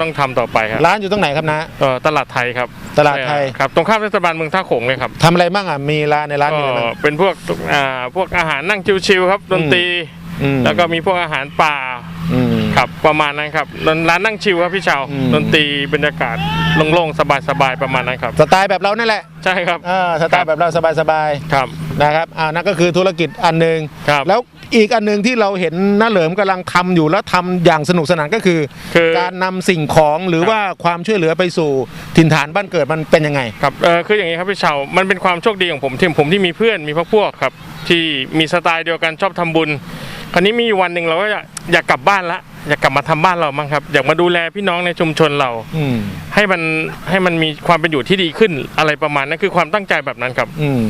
ต้องทำต่อไปครับร้านอยู่ตรงไหนครับนะเอ่อตลาดไทยครับตลาดไทยใช่ครับตรงข้ามเทศบาลเมืองท่าโขงเลยครับทำอะไรบ้างอะมีร้านในร้านมีก็อะไรบ้าง เป็นพวกอ่าพวกอาหารนั่งชิวๆครับดนตรี อืม แล้วก็มีพวกอาหารป่าอืม ครับประมาณนั้นครับร้านนั่งชิวครับพี่ชาวอืม ดนตรีบรรยากาศโล่งๆสบายๆประมาณนั้นครับ สไตล์แบบเรานั่นแหละใช่ครับอ่าสไตล์แบบเราสบายครับ ๆนะครับอ่านั่นก็คือธุรกิจอันหนึ่งครับแล้วอีกอันหนึ่งที่เราเห็นน้าเหลิมกำลังทำอยู่แล้วทำอย่างสนุกสนานก็คือ คือ การนำสิ่งของหรือครับว่าความช่วยเหลือไปสู่ถิ่นฐานบ้านเกิดมันเป็นยังไง ครับเออคืออย่างนี้ครับพี่ชาวมันเป็นความโชคดีของผมที่ผมที่มีเพื่อนมีพวกพวกครับ ที่มีสไตล์เดียวกันชอบทำบุญค ราวนี้มีอยู่วันหนึ่งเราก็อยากอยากกลับบ้านละอยากกลับมาทำบ้านเรามั้งครับ อยากมาดูแลพี่น้องในชุมชนเราอืมให้มันให้มันมีความเป็นอยู่ที่ดีขึ้นอะไรประมาณนั้นคือความตั้งใจแบบนั้นครับ อืม